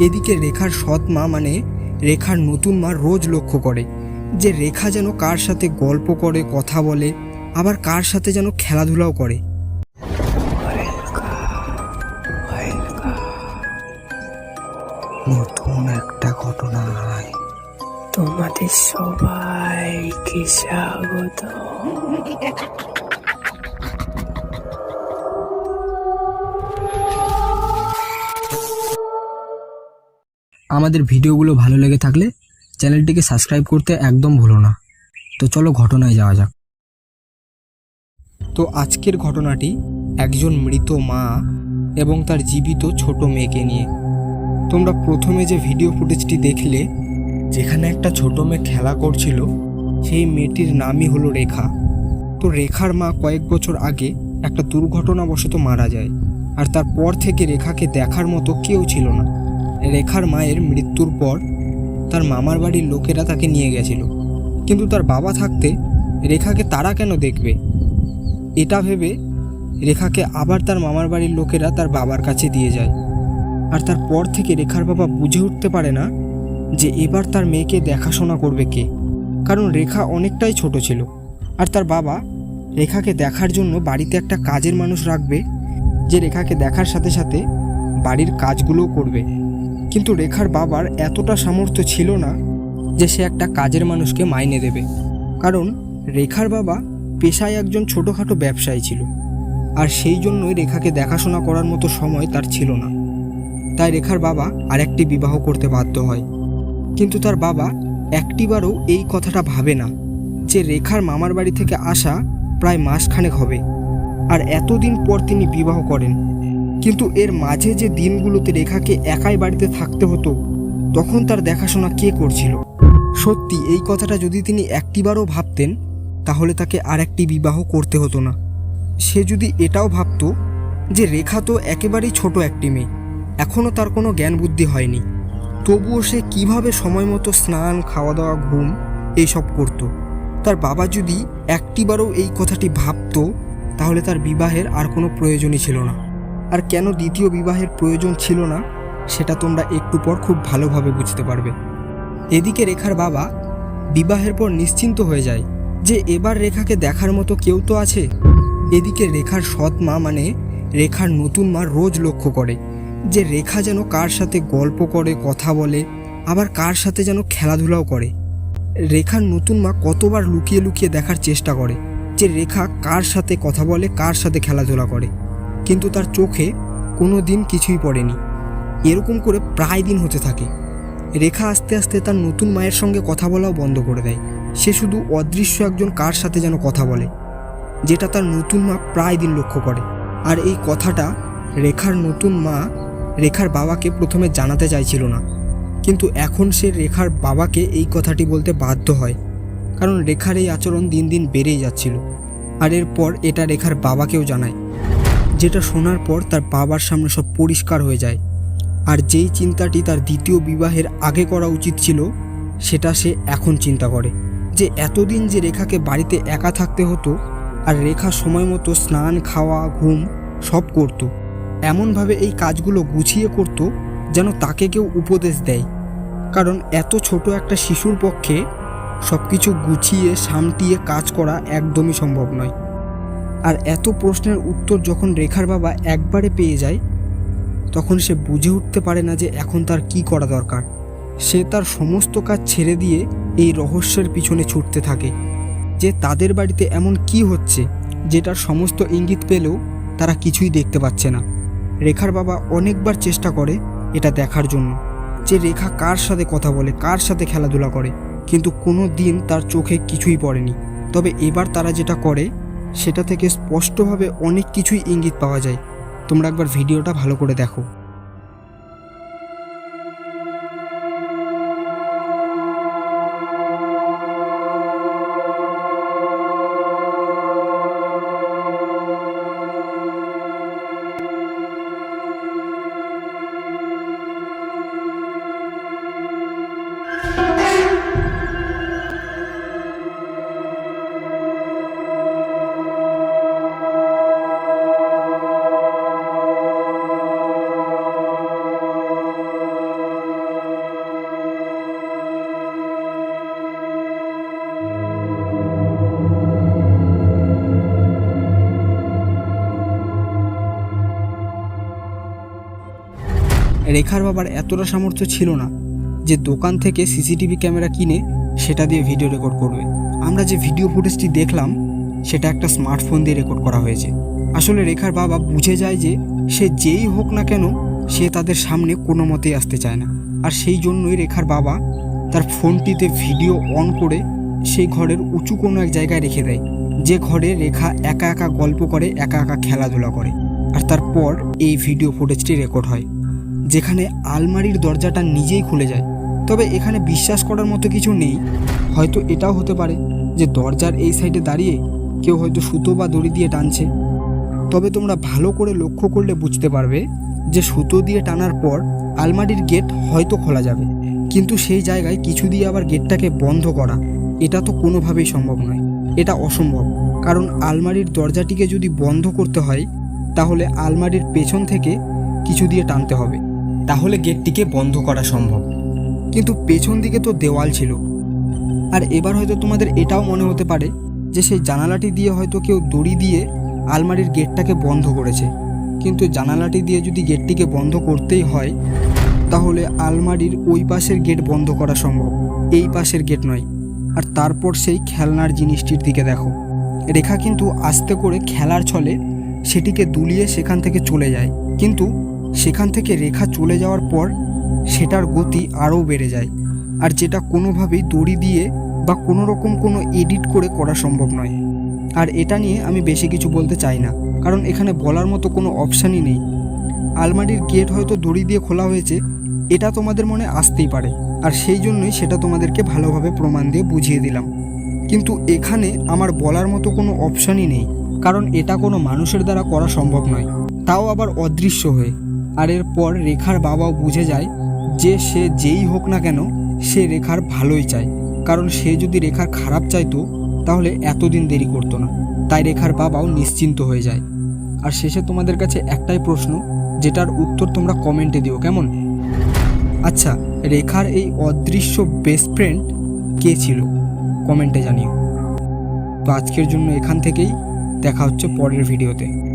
এদিকে রেখার সৎ মা মানে রেখার নতুন মা রোজ লক্ষ্য করে যে রেখা যেন কার সাথে গল্প করে, কথা বলে, আবার কার সাথে যেন খেলাধুলাও করে। নতুন একটা ঘটনায় তোমাদের সবাইকে স্বাগত আমাদের ভিডিওগুলো ভালো লেগে থাকলে চ্যানেলটিকে সাবস্ক্রাইব করতে একদম ভুলো না। তো চলো ঘটনায় যাওয়া যাক। তো আজকের ঘটনাটি একজন মৃত মা এবং তার জীবিত ছোট মেয়েকে নিয়ে। তোমরা প্রথমে যে ভিডিও ফুটেজটি দেখলে, যেখানে একটা ছোট মেয়ে খেলা করছিল, সেই মেয়েটির নামই হলো রেখা। তো রেখার মা কয়েক বছর আগে একটা দুর্ঘটনাবশত মারা যায়, আর তারপর থেকে রেখাকে দেখার মতো কেউ ছিল না। রেখার মায়ের মৃত্যুর পর তার মামার বাড়ির লোকেরা তাকে নিয়ে গেছিল। কিন্তু তার বাবা থাকতে রেখাকে তারা কেন দেখবে? এটা ভেবে রেখাকে আবার তার মামার বাড়ির লোকেরা তার বাবার কাছে দিয়ে যায়। আর তারপর থেকে রেখার বাবা বুঝে উঠতে পারে না যে এবার তার মেয়েকে দেখাশোনা করবে কে। কারণ রেখা অনেকটাই ছোট ছিল। আর তার বাবা রেখাকে দেখার জন্য বাড়িতে একটা কাজের মানুষ রাখবে যে রেখাকে দেখার সাথে সাথে বাড়ির কাজগুলোও করবে। কিন্তু রেখার বাবার এতটা সামর্থ্য ছিল না যে সে একটা কাজের মানুষকে মাইনে দেবে। কারণ রেখার বাবা পেশায় একজন ছোটোখাটো ব্যবসায়ী ছিল, আর সেই জন্যই রেখাকে দেখাশোনা করার মতো সময় তার ছিল না। তাই রেখার বাবা আরেকটি বিবাহ করতে বাধ্য হয়। কিন্তু তার বাবা একটিবারও এই কথাটা ভাবে না যে রেখার মামার বাড়ি থেকে আসা প্রায় মাসখানেক হবে, আর এতদিন পর তিনি বিবাহ করেন। কিন্তু এর মাঝে যে দিনগুলোতে রেখাকে একাই বাড়িতে থাকতে হতো, তখন তার দেখাশোনা কে করছিল? সত্যি, এই কথাটা যদি তিনি একটিবারও ভাবতেন, তাহলে তাকে আর একটি বিবাহ করতে হতো না। সে যদি এটাও ভাবতো যে রেখা তো একেবারেই ছোট একটি মেয়ে এখনও তার কোনো জ্ঞান বুদ্ধি হয়নি, তবুও সে কীভাবে সময় মতো স্নান খাওয়া দাওয়া ঘুম এইসব করত? তার বাবা যদি একটিবারও এই কথাটি ভাবতো, তাহলে তার বিবাহের আর কোনো প্রয়োজনই ছিল না। আর কেন দ্বিতীয় বিবাহের প্রয়োজন ছিল না, সেটা তোমরা একটু পর খুব ভালোভাবে বুঝতে পারবে। এদিকে রেখার বাবা বিবাহের পর নিশ্চিন্ত হয়ে যায় যে এবার রেখাকে দেখার মতো কেউ তো আছে। এদিকে রেখার সৎ মা মানে রেখার নতুন মা রোজ লক্ষ্য করে যে রেখা যেন কার সাথে গল্প করে, কথা বলে, আবার কার সাথে যেন খেলাধুলাও করে। রেখার নতুন মা কতবার লুকিয়ে লুকিয়ে দেখার চেষ্টা করে যে রেখা কার সাথে কথা বলে, কার সাথে খেলাধুলা করে। কিন্তু তার চোখে কোনো দিন কিছুই পড়েনি। এরকম করে প্রায় দিন হতে থাকে। রেখা আস্তে আস্তে তার নতুন মায়ের সঙ্গে কথা বলাও বন্ধ করে দেয়। সে শুধু অদৃশ্য একজন কার সাথে যেন কথা বলে, যেটা তার নতুন মা প্রায় দিন লক্ষ্য করে। আর এই কথাটা রেখার নতুন মা রেখার বাবাকে প্রথমে জানাতে চাইছিল না। কিন্তু এখন সে রেখার বাবাকে এই কথাটি বলতে বাধ্য হয়, কারণ রেখার এই আচরণ দিন দিন বেড়েই যাচ্ছিল। আর এরপর এটা রেখার বাবাকেও জানায়। যেটা শোনার পর তার বাবার সামনে সব পরিষ্কার হয়ে যায়। আর যেই চিন্তাটি তার দ্বিতীয় বিবাহের আগে করা উচিত ছিল, সেটা সে এখন চিন্তা করে। যে এতদিন যে রেখাকে বাড়িতে একা থাকতে হতো, আর রেখা সময় মতো স্নান, খাওয়া, ঘুম সব করত। এমনভাবে এই কাজগুলো গুছিয়ে করত যেন তাকে কেউ উপদেশ দেয়। কারণ এত ছোট একটা শিশুর পক্ষে সব কিছু গুছিয়ে, সামটিয়ে কাজ করা একদমই সম্ভব নয়। আর এত প্রশ্নের উত্তর যখন রেখার বাবা একবারে পেয়ে যায়, তখন সে বুঝে উঠতে পারে না যে এখন তার কি করা দরকার। সে তার সমস্ত কাজ ছেড়ে দিয়ে এই রহস্যের পিছনে ছুটতে থাকে। যে তাদের বাড়িতে এমন কি হচ্ছে, যেটার সমস্ত ইঙ্গিত পেলেও তারা কিছুই দেখতে পাচ্ছে না। রেখার বাবা অনেকবার চেষ্টা করে এটা দেখার জন্য যে রেখা কার সাথে কথা বলে, কার সাথে খেলাধুলা করে, কিন্তু কোনো দিন তার চোখে কিছুই পড়েনি। তবে এবার তারা যেটা করে সেটা থেকে স্পষ্টভাবে অনেক কিছুই ইঙ্গিত পাওয়া যায়। তোমরা একবার ভিডিওটা ভালো করে দেখো। রেখার বাবার এতটা সামর্থ্য ছিল না যে দোকান থেকে সিসিটিভি ক্যামেরা কিনে সেটা দিয়ে ভিডিও রেকর্ড করবে। আমরা যে ভিডিও ফুটেজটি দেখলাম, সেটা একটা স্মার্টফোন দিয়ে রেকর্ড করা হয়েছে। আসলে রেখার বাবা বুঝে যায় যে সে যেই হোক না কেন, সে তাদের সামনে কোনো মতেই আসতে চায় না। আর সেই জন্যই রেখার বাবা তার ফোনটিতে ভিডিও অন করে সেই ঘরের উঁচু কোনো এক জায়গায় রেখে দেয়, যে ঘরে রেখা একা একা গল্প করে, একা একা খেলাধুলা করে। আর তারপর এই ভিডিও ফুটেজটি রেকর্ড হয়। যেখানে আলমারির দরজাটা নিজেই খুলে যায়। তবে এখানে বিশ্বাস করার মতো কিছু নেই। হয়তো এটাও হতে পারে যে দরজার এই সাইডে দাঁড়িয়ে কেউ হয়তো সুতো বা দড়ি দিয়ে টানছে। তবে তোমরা ভালো করে লক্ষ্য করলে বুঝতে পারবে যে সুতো দিয়ে টানার পর আলমারির গেট হয়তো খোলা যাবে। কিন্তু সেই জায়গায় কিছু দিয়ে আবার গেটটাকে বন্ধ করা, এটা তো কোনোভাবেই সম্ভব নয়। এটা অসম্ভব, কারণ আলমারির দরজাটিকে যদি বন্ধ করতে হয়, তাহলে আলমারির পেছন থেকে কিছু দিয়ে টানতে হবে। তাহলে গেটটিকে বন্ধ করা সম্ভব। কিন্তু পেছন দিকে তো দেওয়াল ছিল। আর এবার হয়তো তোমাদের এটাও মনে হতে পারে যে সেই জানালাটি দিয়ে হয়তো কেউ দড়ি দিয়ে আলমারির গেটটাকে বন্ধ করেছে। কিন্তু জানালাটি দিয়ে যদি গেটটিকে বন্ধ করতেই হয়, তাহলে আলমারির ওই পাশের গেট বন্ধ করা সম্ভব। এই পাশের গেট নয়। আর তারপর সেই খেলনার জিনিসটির দিকে দেখো। রেখা কিন্তু আস্তে করে খেলার ছলে সেটিকে দুলিয়ে সেখান থেকে চলে যায়। কিন্তু সেখান থেকে রেখা চলে যাওয়ার পর সেটার গতি আরও বেড়ে যায়। আর যেটা কোনোভাবেই দড়ি দিয়ে বা কোনো রকম কোনো এডিট করে করা সম্ভব নয়। আর এটা নিয়ে আমি বেশি কিছু বলতে চাই না, কারণ এখানে বলার মতো কোনো অপশানই নেই। আলমারির গেট হয়তো দড়ি দিয়ে খোলা হয়েছে, এটা তোমাদের মনে আসতেই পারে। আর সেই জন্যই সেটা তোমাদেরকে ভালোভাবে প্রমাণ দিয়ে বুঝিয়ে দিলাম। কিন্তু এখানে আমার বলার মতো কোনো অপশানই নেই, কারণ এটা কোনো মানুষের দ্বারা করা সম্ভব নয়। তাও আবার অদৃশ্য হয়ে। আর এরপর রেখার বাবাও বুঝে যায় যে সে যেই হোক না কেন, সে রেখার ভালোই চায়। কারণ সে যদি রেখার খারাপ চাইতো, তাহলে এতদিন দেরি করতো না। তাই রেখার বাবাও নিশ্চিন্ত হয়ে যায়। আর শেষে তোমাদের কাছে একটাই প্রশ্ন, যেটার উত্তর তোমরা কমেন্টে দিও, কেমন? আচ্ছা রেখার এই অদৃশ্য বেস্ট ফ্রেন্ড কে ছিল? কমেন্টে জানিও। তো আজকের জন্য এখান থেকেই দেখা হচ্ছে পরের ভিডিওতে।